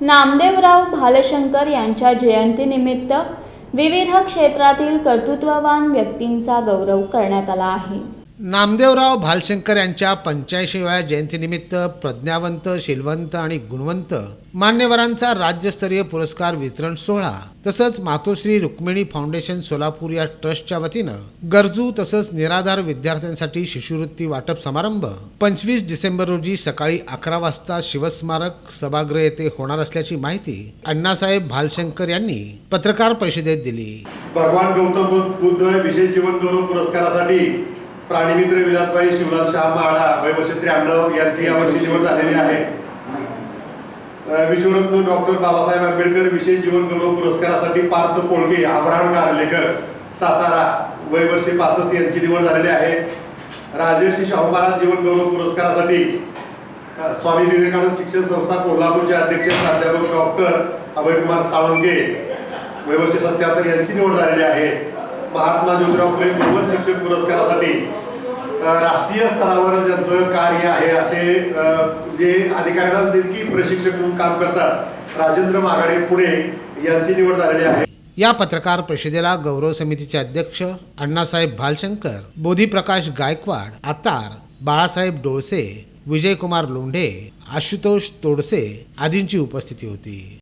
नामदेवराव भालशंकर यांच्या जयंतीनिमित्त विविध क्षेत्रातील कर्तृत्ववान व्यक्तींचा गौरव करण्यात आला आहे. नामदेवराव भालशंकर यांच्या पंच्याऐंशीव्या जयंतीनिमित्त प्रज्ञावंत शिलवंत आणि गुणवंत मान्यवरांचा राज्यस्तरीय पुरस्कार वितरण सोहळा तसंच मातोश्री रुक्मिणी फाउंडेशन सोलापूर या ट्रस्टच्या वतीनं गरजू तसंच निराधार विद्यार्थ्यांसाठी शिष्यवृत्ती वाटप समारंभ पंचवीस डिसेंबर रोजी सकाळी अकरा वाजता शिवस्मारक सभागृह येथे होणार असल्याची माहिती अण्णासाहेब भालशंकर यांनी पत्रकार परिषदेत दिली. भगवान गौतम बुद्ध विशेष जीवन गौरव पुरस्कारासाठी प्राणीमित्र विलासबाई शिवलाल शाह महाडा वय त्र्याण्णव यांची यावर्षी निवड झालेली आहे. विश्वरत्न डॉक्टर बाबासाहेब आंबेडकर विशेष जीवन गौरव पुरस्कारासाठी पार्थ पोळके आव्हानकार लेखक सातारा वयवर्षी पासष्ट यांची निवड झालेली आहे. राजर्षी शाहू महाराज जीवन गौरव पुरस्कारासाठी स्वामी विवेकानंद शिक्षण संस्था कोल्हापूरचे अध्यक्ष प्राध्यापक डॉक्टर अभयकुमार साळुंके वयवर्षी सत्याहत्तर यांची निवड झालेली आहे. महात्मा ज्योतिराव फुले गुणवंत शिक्षक पुरस्कारासाठी राष्ट्रीय स्तरावर ज्यांचं कार्य आहे असे जे अधिकाऱ्यांना देखील प्रशिक्षक म्हणून काम करतात राजेंद्र माघाडे पुणे यांची निवड झालेली आहे. या पत्रकार परिषदेला गौरव समितीचे अध्यक्ष अण्णासाहेब भालशंकर बोधीप्रकाश गायकवाड आतार बाळासाहेब डोळसे विजयकुमार लोंढे आशुतोष तोडसे आदींची उपस्थिती होती.